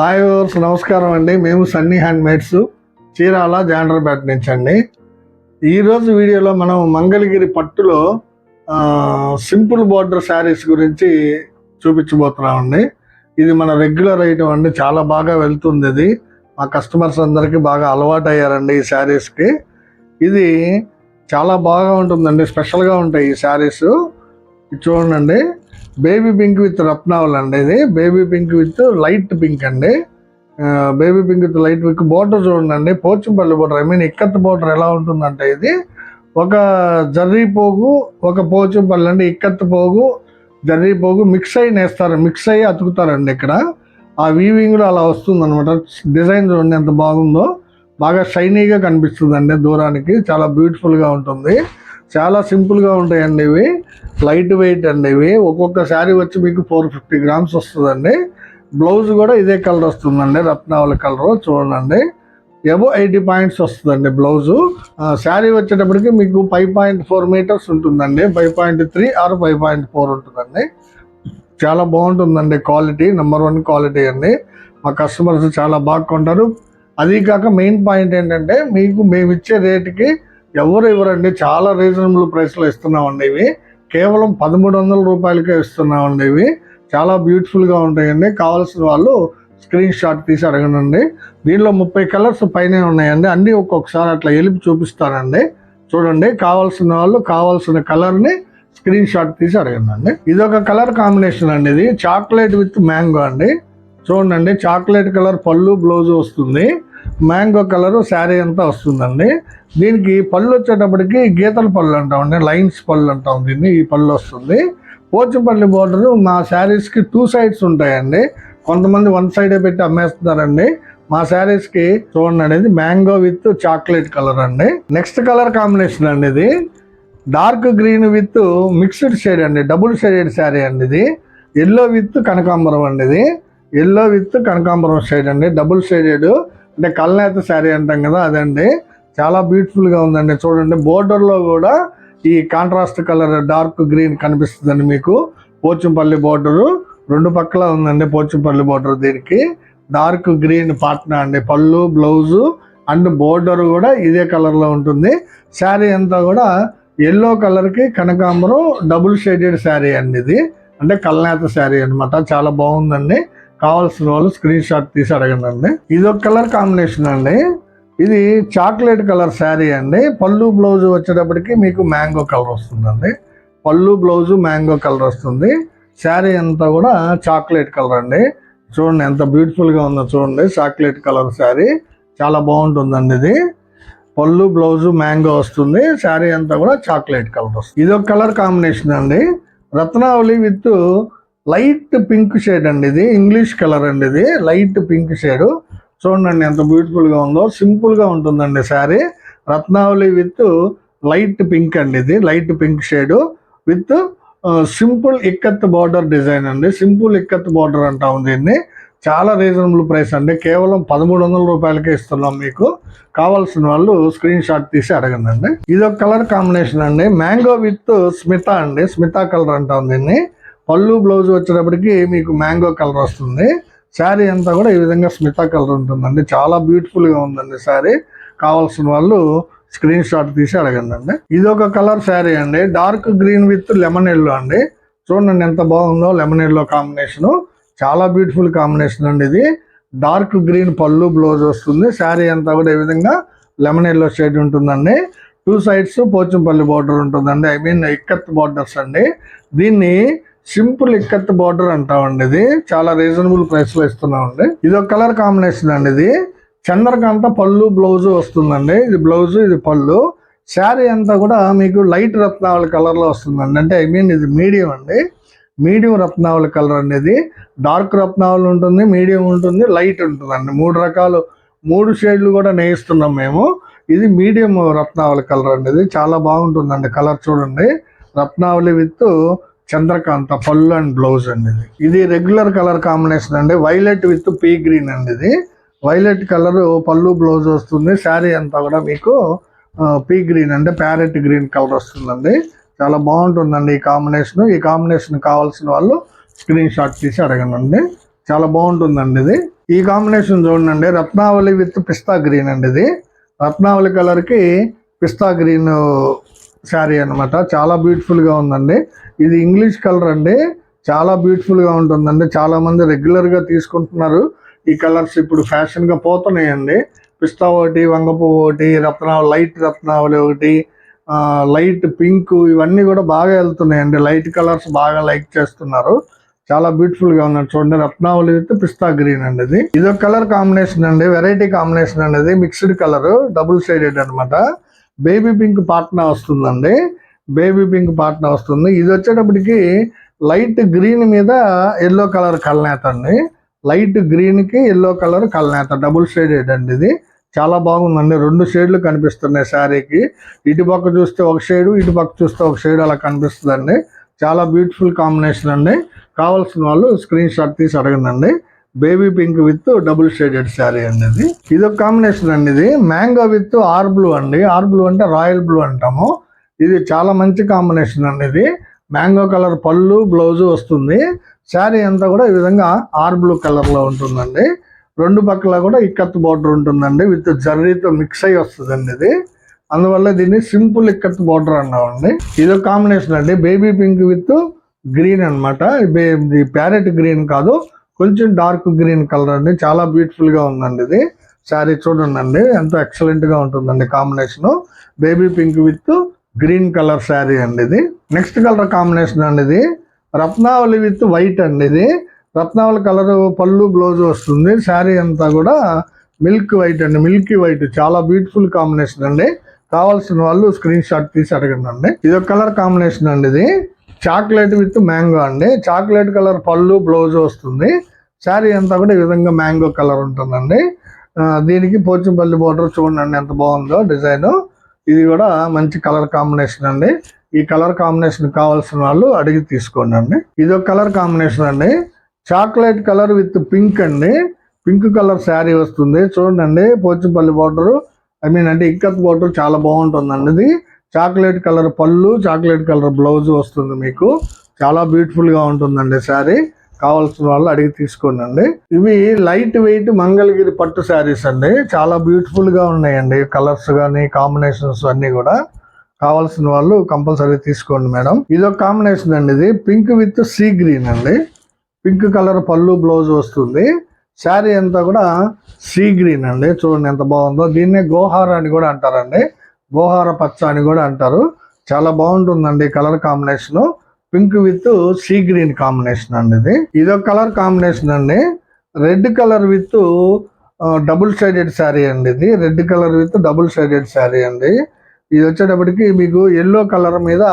Hi ఓర్స్ నమస్కారం అండి. మేము Sunny hand maids Chirala Jandrapeta నుంచి అండి. ఈరోజు వీడియోలో మనం మంగళగిరి పట్టులో సింపుల్ బార్డర్ శారీస్ గురించి చూపించబోతున్నామండి ఇది మన రెగ్యులర్ ఐటమ్ అండి. చాలా బాగా వెళ్తుంది ఇది. మా కస్టమర్స్ అందరికీ బాగా అలవాటు అయ్యారండి ఈ శారీస్కి. ఇది చాలా బాగా ఉంటుందండి. స్పెషల్గా ఉంటాయి ఈ శారీస్. చూడండి. బేబీ పింక్ విత్ రత్నావల్ అండి ఇది. Baby pink with light pink అండి. Baby pink with light pink border చూడండి Pochampally border I mean ikat border ఎలా ఉంటుందంటే ఇది. ఒక జర్రీ పోగు ఒక పోచంపల్లి అండి ఇక్కత్ పోగు జర్రీ పోగు మిక్స్ అయ్యి నేస్తారు మిక్స్ అయ్యి అతుకుతారండి ఇక్కడ. ఆ వీవింగ్లో అలా వస్తుంది అనమాట డిజైన్ చూడండి ఎంత బాగుందో. బాగా షైనీగా కనిపిస్తుందండి దూరానికి. చాలా బ్యూటిఫుల్గా ఉంటుంది. చాలా సింపుల్గా ఉంటాయండి ఇవి. లైట్ వెయిట్ అండి ఇవి. ఒక్కొక్క శారీ వచ్చి మీకు ఫోర్ ఫిఫ్టీ గ్రామ్స్ వస్తుందండి. బ్లౌజ్ కూడా ఇదే కలర్ వస్తుందండి. రత్నావళి కలర్ చూడండి. ఎబో ఎయిటీ పాయింట్స్ వస్తుందండి బ్లౌజు శారీ వచ్చేటప్పటికి మీకు ఫైవ్ పాయింట్ ఫోర్ మీటర్స్ ఉంటుందండి. Five point three or five point four ఉంటుందండి. చాలా బాగుంటుందండి క్వాలిటీ నెంబర్ వన్ క్వాలిటీ అండి. మా కస్టమర్స్ చాలా బాగా కొంటారు. అది కాక మెయిన్ పాయింట్ ఏంటంటే మీకు మేము ఇచ్చే రేటుకి ఎవరు ఇవ్వరండి? చాలా రీజనబుల్ ప్రైస్లో ఇస్తున్నామండి ఇవి. కేవలం పదమూడు వందల రూపాయలకే ఇస్తున్నామండి ఇవి. చాలా బ్యూటిఫుల్గా ఉంటాయండి. కావాల్సిన వాళ్ళు స్క్రీన్ షాట్ తీసి అడగనండి. దీనిలో ముప్పై కలర్స్ పైన ఉన్నాయండి. అన్నీ ఒక్కొక్కసారి అట్లా ఎలిపి చూపిస్తానండి. చూడండి కావాల్సిన వాళ్ళు కావాల్సిన కలర్ని స్క్రీన్ షాట్ తీసి అడగండి ఇది ఒక కలర్ కాంబినేషన్ అండి ఇది. చాక్లెట్ విత్ మ్యాంగో అండి. చూడండి చాక్లెట్ కలర్ పళ్ళు బ్లౌజ్ వస్తుంది. మ్యాంగో కలర్ శారీ అంతా వస్తుందండి. దీనికి పళ్ళు వచ్చేటప్పటికి గీతల పళ్ళు అంటామండి లైన్స్ పళ్ళు అంటాం దీన్ని ఈ పళ్ళు వస్తుంది. పోచంపల్లి బోర్డర్ మా శారీస్కి టూ సైడ్స్ ఉంటాయండి. కొంతమంది వన్ సైడే పెట్టి అమ్మేస్తున్నారండి. మా శారీస్కి చూడండి అనేది మ్యాంగో విత్ చాక్లెట్ కలర్ అండి. నెక్స్ట్ కలర్ కాంబినేషన్ అండి ఇది. Dark green with mixed shade అండి డబుల్ షేడెడ్ శారీ అండి ఇది. ఎల్లో విత్ కనకాంబరం అండి ఇది. ఎల్లో విత్ కనకాంబరం షేడ్ అండి. డబుల్ షేడెడ్ అంటే కల్నేత శారీ అంటాం కదా అదండి. చాలా బ్యూటిఫుల్గా ఉందండి. చూడండి బోర్డర్లో కూడా ఈ కాంట్రాస్ట్ కలర్ డార్క్ గ్రీన్ కనిపిస్తుందండి మీకు. పోచంపల్లి బోర్డరు రెండు పక్కల ఉందండి పోచంపల్లి బోర్డర్ దీనికి. డార్క్ గ్రీన్ పాట్నా అండి. పళ్ళు బ్లౌజు అండ్ బోర్డర్ కూడా ఇదే కలర్లో ఉంటుంది. శారీ అంతా కూడా ఎల్లో కలర్కి కనకాంబరం డబుల్ షేడెడ్ శారీ అండి ఇది. అంటే కల్నేత శారీ అన్నమాట. చాలా బాగుందండి. కావాల్సిన వాళ్ళు స్క్రీన్ షాట్ తీసి అడగండి ఇది ఒక కలర్ కాంబినేషన్ అండి. ఇది చాక్లెట్ కలర్ శారీ అండి. పళ్ళు బ్లౌజ్ వచ్చేటప్పటికి మీకు మ్యాంగో కలర్ వస్తుందండి. పళ్ళు బ్లౌజు మ్యాంగో కలర్ వస్తుంది. శారీ అంతా కూడా చాక్లెట్ కలర్ అండి. చూడండి ఎంత బ్యూటిఫుల్గా ఉందో చూడండి. చాక్లెట్ కలర్ శారీ చాలా బాగుంటుందండి ఇది. పళ్ళు బ్లౌజు మ్యాంగో వస్తుంది. శారీ అంతా కూడా చాక్లెట్ కలర్ వస్తుంది. ఇది ఒక కలర్ కాంబినేషన్ అండి. రత్నావళి విత్ లైట్ పింక్ షేడ్ అండి ఇది ఇంగ్లీష్ కలర్ అండి ఇది లైట్ పింక్ షేడ్. చూడండి ఎంత బ్యూటిఫుల్గా ఉందో సింపుల్గా ఉంటుందండి శారీ. రత్నావళి విత్ లైట్ పింక్ అండి ఇది light pink shade. With simple ikat border design అండి. సింపుల్ ఇక్కత్ బార్డర్ అంటాము దీన్ని. చాలా రీజనబుల్ ప్రైస్ అండి. కేవలం పదమూడు వందల రూపాయలకే ఇస్తున్నాం మీకు. కావాల్సిన వాళ్ళు స్క్రీన్ షాట్ తీసి అడగండి ఇది ఒక కలర్ కాంబినేషన్ అండి. మ్యాంగో విత్ స్మిత అండి. స్మిత కలర్ అంటాం దీన్ని. పళ్ళు బ్లౌజ్ వచ్చేటప్పటికి మీకు మ్యాంగో కలర్ వస్తుంది. శారీ అంతా కూడా ఈ విధంగా స్మితా కలర్ ఉంటుందండి. చాలా బ్యూటిఫుల్గా ఉందండి శారీ. కావాల్సిన వాళ్ళు స్క్రీన్ షాట్ తీసి అడగండి అండి ఇది ఒక కలర్ శారీ అండి. Dark green with lemon yellow అండి. చూడండి ఎంత బాగుందో లెమన్ ఎల్లో కాంబినేషన్ చాలా బ్యూటిఫుల్ కాంబినేషన్ అండి ఇది. డార్క్ గ్రీన్ పళ్ళు బ్లౌజ్ వస్తుంది. శారీ అంతా కూడా ఈ విధంగా లెమన్ ఎల్లో షేడ్ ఉంటుందండి. టూ సైడ్స్ పోచంపల్లి బార్డర్ ఉంటుందండి. ఐ మీన్ ఇక్కత్ బార్డర్స్ అండి. దీన్ని సింపుల్ ఇక్కత్ బార్డర్ అంటామండి ఇది. చాలా రీజనబుల్ ప్రైస్లో ఇస్తున్నామండి. ఇది ఒక కలర్ కాంబినేషన్ అండి ఇది. చంద్రకాంత పళ్ళు బ్లౌజ్ వస్తుందండి. ఇది బ్లౌజ్ ఇది పళ్ళు. శారీ అంతా కూడా మీకు లైట్ రత్నావళి కలర్లో వస్తుందండి. అంటే ఐ మీన్ ఇది మీడియం అండి. మీడియం రత్నావళి కలర్ అనేది డార్క్ రత్నావళి ఉంటుంది మీడియం ఉంటుంది లైట్ ఉంటుందండి. మూడు రకాలు మూడు షేడ్లు కూడా నేయిస్తున్నాం మేము. ఇది మీడియం రత్నావళి కలర్ అండి ఇది. చాలా బాగుంటుందండి కలర్ చూడండి. రత్నావళి విత్ చంద్రకాంత పళ్ళు అండ్ బ్లౌజ్ అండి ఇది ఇది రెగ్యులర్ కలర్ కాంబినేషన్ అండి. వైలెట్ విత్ పీ గ్రీన్ అండి ఇది వైలెట్ కలర్ పళ్ళు బ్లౌజ్ వస్తుంది. శారీ అంతా కూడా మీకు పీ గ్రీన్ అంటే ప్యారెట్ గ్రీన్ కలర్ వస్తుందండి. చాలా బాగుంటుందండి ఈ కాంబినేషన్. ఈ కాంబినేషన్ కావాల్సిన వాళ్ళు స్క్రీన్ షాట్ తీసి అడగనండి. చాలా బాగుంటుందండి ఇది. ఈ కాంబినేషన్ చూడండి రత్నావళి విత్ పిస్తా గ్రీన్ అండి ఇది రత్నావళి కలర్కి పిస్తా గ్రీన్ శారీ అన్నమాట. చాలా బ్యూటిఫుల్గా ఉందండి. ఇది ఇంగ్లీష్ కలర్ అండి. చాలా బ్యూటిఫుల్గా ఉంటుందండి. చాలా మంది రెగ్యులర్గా తీసుకుంటున్నారు. ఈ కలర్స్ ఇప్పుడు ఫ్యాషన్గా పోతున్నాయండి. పిస్తా ఒకటి వంగపువ్వు ఒకటి రత్నావళి లైట్ రత్నావళి ఒకటి లైట్ పింక్ ఇవన్నీ కూడా బాగా వెళ్తున్నాయండి. లైట్ కలర్స్ బాగా లైక్ చేస్తున్నారు. చాలా బ్యూటిఫుల్గా ఉన్నది చూడండి రత్నావళి విత్ పిస్తా గ్రీన్ అండి ఇది. ఇది కలర్ కాంబినేషన్ అండి. వెరైటీ కాంబినేషన్ అండి మిక్స్డ్ కలర్ డబుల్ షేడెడ్ అన్నమాట. బేబీ పింక్ పాట్నా వస్తుందండి. బేబీ పింక్ పాట్నా వస్తుంది. ఇది వచ్చేటప్పటికి లైట్ గ్రీన్ మీద ఎల్లో కలర్ కలనేత అండి. లైట్ గ్రీన్కి ఎల్లో కలర్ కలనేత డబుల్ షేడెడ్ అండి ఇది. చాలా బాగుందండి. రెండు షేడ్లు కనిపిస్తున్నాయి శారీకి. ఇటు పక్క చూస్తే ఒక షేడు ఇటు పక్క చూస్తే ఒక షేడ్ అలా కనిపిస్తుందండి. చాలా బ్యూటిఫుల్ కాంబినేషన్ అండి. కావాల్సిన వాళ్ళు స్క్రీన్ షాట్ తీసి అడగండి. Baby pink with double shaded sari అండి ఇది ఇది ఒక కాంబినేషన్ అండి ఇది మ్యాంగో విత్ ఆర్ బ్లూ అండి. ఆర్ బ్లూ అంటే రాయల్ బ్లూ అంటాము. ఇది చాలా మంచి కాంబినేషన్ అండి ఇది మ్యాంగో కలర్ పళ్ళు బ్లౌజ్ వస్తుంది. శారీ అంతా కూడా ఈ విధంగా ఆర్ బ్లూ కలర్లో ఉంటుందండి. రెండు పక్కల కూడా ఇక్కత్ బార్డర్ ఉంటుందండి. విత్ జర్రీతో మిక్స్ అయ్యి వస్తుందండి ఇది అందువల్ల దీన్ని సింపుల్ ఇక్కత్ బార్డర్ అన్నామండి. ఇది ఒక కాంబినేషన్ అండి. బేబీ పింక్ విత్ గ్రీన్ అనమాట ఇది ప్యారెట్ గ్రీన్ కాదు. కొంచెం డార్క్ గ్రీన్ కలర్ అండి. చాలా బ్యూటిఫుల్గా ఉందండి ఇది. శారీ చూడండి అండి ఎంతో ఎక్సలెంట్గా ఉంటుందండి combination. Baby pink with green colour sari అండి ఇది. నెక్స్ట్ కలర్ కాంబినేషన్ అండి ఇది. రత్నావళి విత్ వైట్ అండి ఇది. రత్నావళి కలర్ పళ్ళు బ్లౌజ్ వస్తుంది. శారీ అంతా కూడా మిల్క్ వైట్ అండి. Milky white. చాలా బ్యూటిఫుల్ కాంబినేషన్ అండి. కావాల్సిన వాళ్ళు స్క్రీన్ షాట్ తీసి అడగండి అండి ఇది ఒక కలర్ కాంబినేషన్ అండి ఇది. చాక్లెట్ విత్ మ్యాంగో అండి. చాక్లెట్ కలర్ పళ్ళు బ్లౌజ్ వస్తుంది. శారీ అంతా కూడా ఈ విధంగా మ్యాంగో కలర్ ఉంటుందండి. దీనికి పోచంపల్లి బోర్డర్ చూడండి ఎంత బాగుందో డిజైన్. ఇది కూడా మంచి కలర్ కాంబినేషన్ అండి. ఈ కలర్ కాంబినేషన్ కావాల్సిన వాళ్ళు అడిగి తీసుకోండి అండి. ఇది ఒక కలర్ కాంబినేషన్ అండి. చాక్లెట్ కలర్ విత్ పింక్ అండి. పింక్ కలర్ శారీ వస్తుంది. చూడండి పోచంపల్లి బోర్డరు ఐ మీన్ అంటే ఇక్కత్ బోర్డర్ చాలా బాగుంటుందండి ఇది. Chocolate colour pallu chocolate colour blouse వస్తుంది మీకు. చాలా బ్యూటిఫుల్గా ఉంటుందండి శారీ. కావాల్సిన వాళ్ళు అడిగి తీసుకోండి అండి ఇవి లైట్ వెయిట్ మంగళగిరి పట్టు శారీస్ అండి. చాలా బ్యూటిఫుల్గా ఉన్నాయండి. కలర్స్ కానీ కాంబినేషన్స్ అన్ని కూడా. కావాల్సిన వాళ్ళు కంపల్సరీ తీసుకోండి మేడం. ఇది ఒక కాంబినేషన్ అండి ఇది. పింక్ విత్ సీ గ్రీన్ అండి. పింక్ కలర్ పళ్ళు బ్లౌజ్ వస్తుంది. శారీ అంతా కూడా సీ గ్రీన్ అండి. చూడండి ఎంత బాగుందో. దీన్నే గోహార అని కూడా అంటారండి. గోహార పచ్చ అని కూడా అంటారు. చాలా బాగుంటుందండి colour combination. Pink with sea green combination అండి ఇది. ఇదొక కలర్ కాంబినేషన్ అండి. Red colour with double sided sari అండి ఇది. Red colour with double sided sari అండి. ఇది వచ్చేటప్పటికి మీకు ఎల్లో కలర్ మీద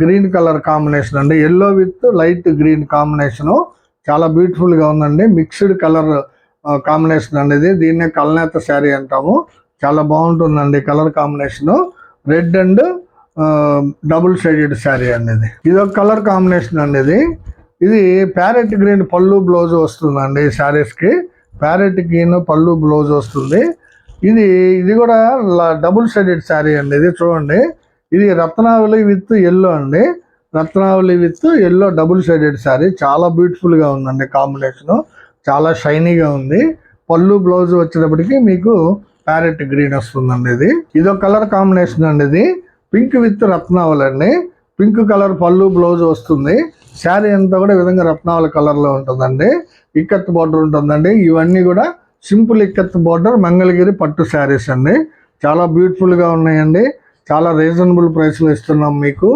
గ్రీన్ కలర్ కాంబినేషన్ అండి. Yellow with light green combination. చాలా బ్యూటిఫుల్గా ఉందండి. మిక్స్డ్ కలర్ కాంబినేషన్ అండి ఇది. దీన్నే కల్నేత శారీ అంటాము. చాలా బాగుంటుందండి colour combination. Red and double shaded sari అండి ఇది. ఇది ఒక కలర్ కాంబినేషన్ అండి ఇది. ఇది ప్యారెట్ గ్రీన్ పళ్ళు బ్లౌజ్ వస్తుందండి ఈ శారీస్కి ప్యారెట్ గ్రీన్ పళ్ళు బ్లౌజ్ వస్తుంది. ఇది ఇది కూడా డబుల్ షేడెడ్ శారీ అండి ఇది చూడండి. ఇది రత్నావళి విత్ ఎల్లో అండి. రత్నావళి with yellow double shaded sari. చాలా బ్యూటిఫుల్గా ఉందండి కాంబినేషన్. చాలా షైనీగా ఉంది. పళ్ళు బ్లౌజ్ వచ్చేటప్పటికి మీకు ప్యారెట్ గ్రీన్ వస్తుందండి ఇది ఇది కలర్ కాంబినేషన్ అండి ఇది పింక్ విత్ రత్నావలండి పింక్ కలర్ పళ్ళు బ్లౌజ్ వస్తుంది. శారీ అంతా కూడా ఈ విధంగా రత్నావళి కలర్లో ఉంటుందండి. ఇక్కత్ బార్డర్ ఉంటుందండి. ఇవన్నీ కూడా సింపుల్ ఇక్కత్ బార్డర్ మంగళగిరి పట్టు శారీస్ అండి. చాలా బ్యూటిఫుల్గా ఉన్నాయండి. చాలా రీజనబుల్ ప్రైస్లో ఇస్తున్నాం మీకు.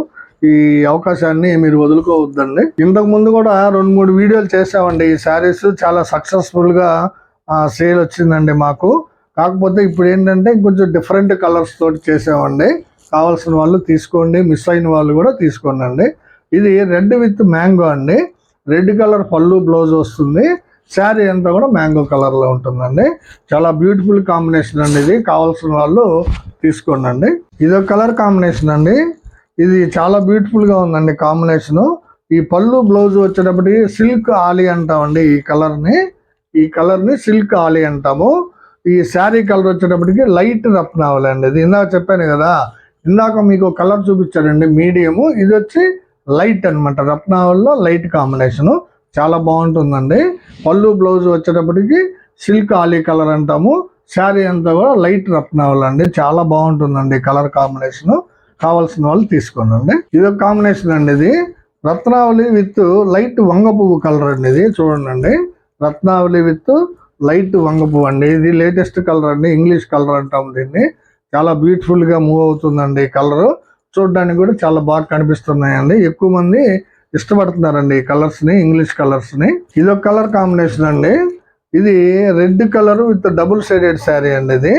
ఈ అవకాశాన్ని మీరు వదులుకోవద్దండి. ఇంతకు ముందు కూడా రెండు మూడు వీడియోలు చేసామండి ఈ శారీస్. చాలా సక్సెస్ఫుల్గా సేల్ వచ్చిందండి మాకు. కాకపోతే ఇప్పుడు ఏంటంటే కొంచెం డిఫరెంట్ కలర్స్ తోటి చేసామండి కావాల్సిన వాళ్ళు తీసుకోండి మిస్ అయిన వాళ్ళు కూడా తీసుకోండి ఇది రెడ్ విత్ మ్యాంగో అండి. రెడ్ కలర్ పళ్ళు బ్లౌజ్ వస్తుంది. శారీ అంతా కూడా మ్యాంగో కలర్లో ఉంటుందండి. చాలా బ్యూటిఫుల్ కాంబినేషన్ అండి ఇది. కావాల్సిన వాళ్ళు తీసుకోండి ఇది ఒక కలర్ కాంబినేషన్ అండి. ఇది చాలా బ్యూటిఫుల్గా ఉందండి కాంబినేషన్ ఈ పళ్ళు బ్లౌజ్ వచ్చేటప్పటికి సిల్క్ ఆలి అంటామండి ఈ కలర్ని ఈ కలర్ని సిల్క్ ఆలి అంటాము. ఈ శారీ కలర్ వచ్చేటప్పటికి లైట్ రత్నావళి అండి. ఇది ఇందాక చెప్పాను కదా ఇందాక మీకు కలర్ చూపించారండి మీడియము. ఇది వచ్చి లైట్ అన్నమాట. రత్నావళిలో లైట్ కాంబినేషన్. చాలా బాగుంటుందండి. పళ్ళు బ్లౌజ్ వచ్చేటప్పటికి సిల్క్ ఆలీ కలర్ అంటాము. శారీ అంతా కూడా లైట్ రత్నావళి అండి. చాలా బాగుంటుందండి కలర్ కాంబినేషన్. కావాల్సిన వాళ్ళు తీసుకోండి ఇది ఒక కాంబినేషన్ అండి ఇది. రత్నావళి విత్ లైట్ వంగ పువ్వు కలర్ అండి ఇది. చూడండి. రత్నావళి విత్ లైట్ వంగపు అండి. ఇది లేటెస్ట్ కలర్ అండి. ఇంగ్లీష్ కలర్ అంటాం దీన్ని. చాలా బ్యూటిఫుల్గా మూవ్ అవుతుందండి ఈ కలర్. చూడడానికి కూడా చాలా బాగా కనిపిస్తున్నాయండి. ఎక్కువ మంది ఇష్టపడుతున్నారండి ఈ కలర్స్ని ఇంగ్లీష్ కలర్స్ని. ఇది ఒక కలర్ కాంబినేషన్ అండి. ఇది red colour with double shaded sari అండి ఇది.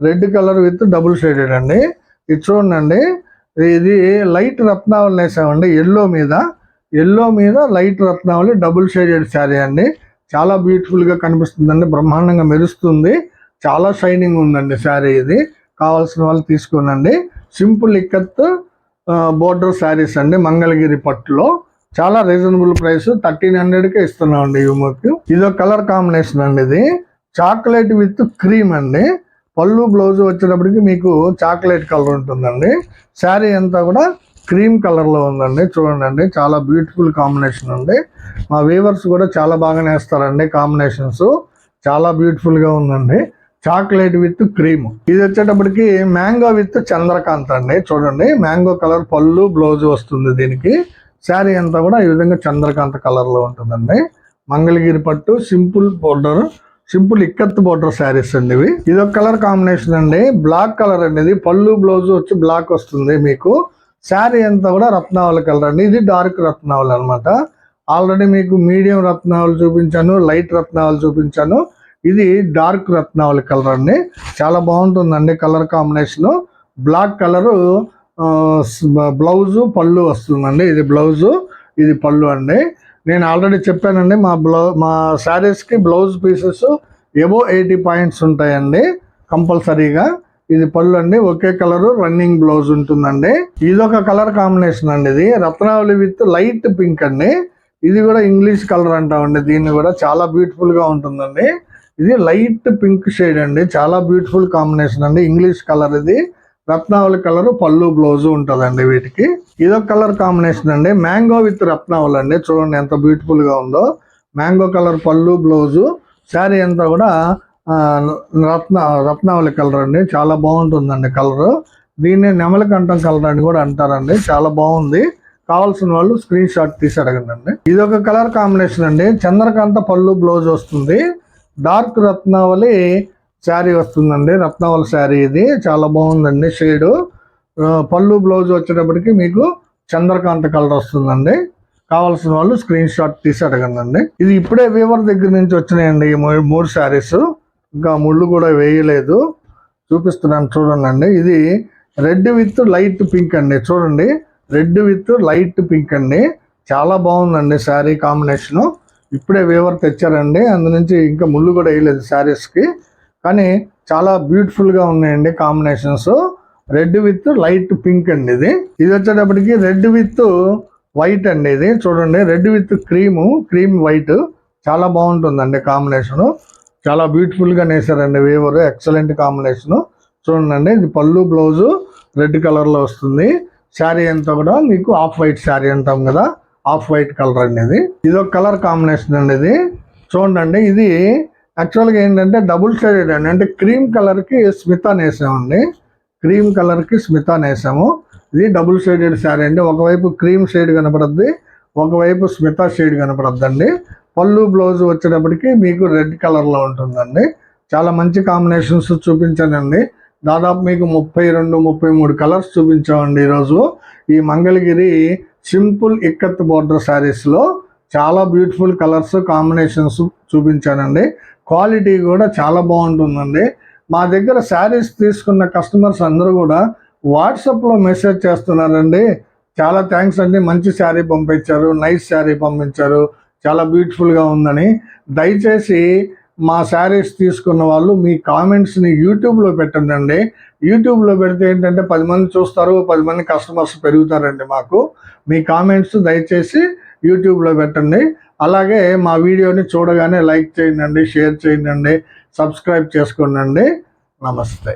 Red colour with double shaded అండి. ఇది చూడండి. ఇది లైట్ రత్నావళి వేసామండి ఎల్లో మీద. ఎల్లో మీద లైట్ రత్నావళి డబుల్ షేడెడ్ శారీ అండి. చాలా బ్యూటిఫుల్గా కనిపిస్తుందండి. బ్రహ్మాండంగా మెరుస్తుంది. చాలా షైనింగ్ ఉందండి శారీ ఇది. కావాల్సిన వాళ్ళు తీసుకోనండి. సింపుల్ ఇక్కత్ బోర్డర్ శారీస్ అండి మంగళగిరి పట్టులో. చాలా రీజనబుల్ ప్రైస్ థర్టీన్ హండ్రెడ్కే ఇస్తున్నాం అండి యూమోకి ఇది ఒక కలర్ కాంబినేషన్ అండి ఇది. చాక్లెట్ విత్ క్రీమ్ అండి. పళ్ళు బ్లౌజ్ వచ్చేటప్పటికి మీకు చాక్లెట్ కలర్ ఉంటుందండి. శారీ అంతా కూడా క్రీమ్ కలర్లో ఉందండి చూడండి చాలా బ్యూటిఫుల్ కాంబినేషన్ ఉంది. మా వీవర్స్ కూడా చాలా బాగా నేస్తారండి కాంబినేషన్స్. చాలా బ్యూటిఫుల్గా ఉందండి. Chocolate with cream. ఇది వచ్చేటప్పటికి మ్యాంగో విత్ చంద్రకాంత్ అండి. చూడండి మ్యాంగో కలర్ పళ్ళు బ్లౌజ్ వస్తుంది దీనికి. శారీ అంతా కూడా ఈ విధంగా చంద్రకాంత కలర్లో ఉంటుందండి. మంగళగిరి పట్టు simple border simple ikat border saris అండి ఇవి. ఇది ఒక కలర్ కాంబినేషన్ అండి. బ్లాక్ కలర్ అండి ఇది. పళ్ళు బ్లౌజ్ వచ్చి బ్లాక్ వస్తుంది మీకు. శారీ అంతా కూడా రత్నావళి కలర్ అండి ఇది డార్క్ రత్నావళి అనమాట ఆల్రెడీ మీకు మీడియం రత్నావళి చూపించాను లైట్ రత్నావళి చూపించాను. ఇది డార్క్ రత్నావళి కలర్ అండి చాలా బాగుంటుందండి colour combination black colour blouse పళ్ళు వస్తుందండి. ఇది బ్లౌజు ఇది పళ్ళు అండి. నేను ఆల్రెడీ చెప్పానండి మా బ్లౌ మా శారీస్కి బ్లౌజ్ పీసెస్ ఏవో ఎయిటీ పాయింట్స్ ఉంటాయండి కంపల్సరీగా ఇది పళ్ళు అండి ఒకే కలర్ రన్నింగ్ బ్లౌజ్ ఉంటుందండి. ఇది ఒక కలర్ కాంబినేషన్ అండి ఇది. రత్నావళి విత్ లైట్ పింక్ అండి. ఇది కూడా ఇంగ్లీష్ కలర్ అంటామండి. దీన్ని కూడా చాలా బ్యూటిఫుల్గా ఉంటుందండి. ఇది లైట్ పింక్ షేడ్ అండి. చాలా బ్యూటిఫుల్ కాంబినేషన్ అండి. ఇంగ్లీష్ కలర్ ఇది. రత్నావళి కలర్ పళ్ళు బ్లౌజ్ ఉంటుందండి వీటికి. ఇదొక కలర్ కాంబినేషన్ అండి. మ్యాంగో విత్ రత్నావళి అండి. చూడండి ఎంత బ్యూటిఫుల్గా ఉందో. మ్యాంగో కలర్ పళ్ళు బ్లౌజు శారీ అంతా కూడా రత్న రత్నావళి కలర్ అండి. చాలా బాగుంటుందండి కలర్ దీన్ని నెమలికంఠం కలర్ అని కూడా అంటారండి. చాలా బాగుంది. కావాల్సిన వాళ్ళు స్క్రీన్ షాట్ తీసి అడగండి అండి ఇది ఒక కలర్ కాంబినేషన్ అండి. చంద్రకాంత పళ్ళు బ్లౌజ్ వస్తుంది. డార్క్ రత్నావళి శారీ వస్తుందండి. రత్నావళి శారీ ఇది. చాలా బాగుందండి షేడు పళ్ళు బ్లౌజ్ వచ్చేటప్పటికి మీకు చంద్రకాంత కలర్ వస్తుందండి. కావాల్సిన వాళ్ళు స్క్రీన్ షాట్ తీసి అడగండి ఇది ఇప్పుడే వీవర్ దగ్గర నుంచి వచ్చినాయండి ఈ మూడు శారీస్ ఇంకా ముళ్ళు కూడా వేయలేదు. చూపిస్తున్నాను చూడండి ఇది రెడ్ విత్ లైట్ పింక్ అండి. చూడండి. రెడ్ విత్ లైట్ పింక్ అండి. చాలా బాగుందండి శారీ కాంబినేషను. ఇప్పుడే వేవర్ తెచ్చారండి. అందు నుంచి ఇంకా ముళ్ళు కూడా వేయలేదు శారీస్కి. కానీ చాలా బ్యూటిఫుల్గా ఉన్నాయండి combinations. Red with light pink అండి ఇది. ఇది వచ్చేటప్పటికి రెడ్ విత్ వైట్ అండి ఇది. చూడండి. Red with cream cream white. చాలా బాగుంటుందండి కాంబినేషను. చాలా బ్యూటిఫుల్గా నేసారండి వేవర్ ఎక్సలెంట్ కాంబినేషను చూడండి ఇది పళ్ళు బ్లౌజు రెడ్ కలర్లో వస్తుంది. శారీ అంతా కూడా మీకు ఆఫ్ వైట్ శారీ అంటాం కదా ఆఫ్ వైట్ కలర్ అనేది ఇది. ఇది ఒక కలర్ కాంబినేషన్ అండి ఇది. చూడండి ఇది యాక్చువల్గా ఏంటంటే డబుల్ షేడెడ్ అండి. అంటే క్రీమ్ కలర్కి స్మితా నేసామండి. క్రీమ్ కలర్కి స్మితా నేసాము. ఇది డబుల్ షేడెడ్ శారీ అండి. ఒకవైపు క్రీమ్ షేడ్ కనపడద్ది ఒకవైపు స్మితా షేడ్ కనపడద్దండి. పళ్ళు బ్లౌజ్ వచ్చేటప్పటికి మీకు రెడ్ కలర్లో ఉంటుందండి. చాలా మంచి కాంబినేషన్స్ చూపించానండి. దాదాపు మీకు ముప్పై రెండు ముప్పై మూడు కలర్స్ చూపించామండి ఈరోజు. ఈ మంగళగిరి సింపుల్ ఇక్కత్ బోర్డర్ శారీస్లో చాలా బ్యూటిఫుల్ కలర్స్ కాంబినేషన్స్ చూపించానండి. క్వాలిటీ కూడా చాలా బాగుంటుందండి. మా దగ్గర శారీస్ తీసుకున్న కస్టమర్స్ అందరూ కూడా వాట్సాప్లో మెసేజ్ చేస్తున్నారండి. చాలా థ్యాంక్స్ అండి. మంచి శారీ పంపించారు నైస్ శారీ పంపించారు. చాలా బ్యూటిఫుల్గా ఉందని. దయచేసి మా శారీస్ తీసుకున్న వాళ్ళు మీ కామెంట్స్ని యూట్యూబ్లో పెట్టండి యూట్యూబ్లో పెడితే ఏంటంటే పది మంది చూస్తారు పది మంది కస్టమర్స్ పెరుగుతారండి మాకు. మీ కామెంట్స్ దయచేసి యూట్యూబ్లో పెట్టండి. అలాగే మా వీడియోని చూడగానే లైక్ చేయండి షేర్ చేయండి సబ్స్క్రైబ్ చేసుకోండి నమస్తే.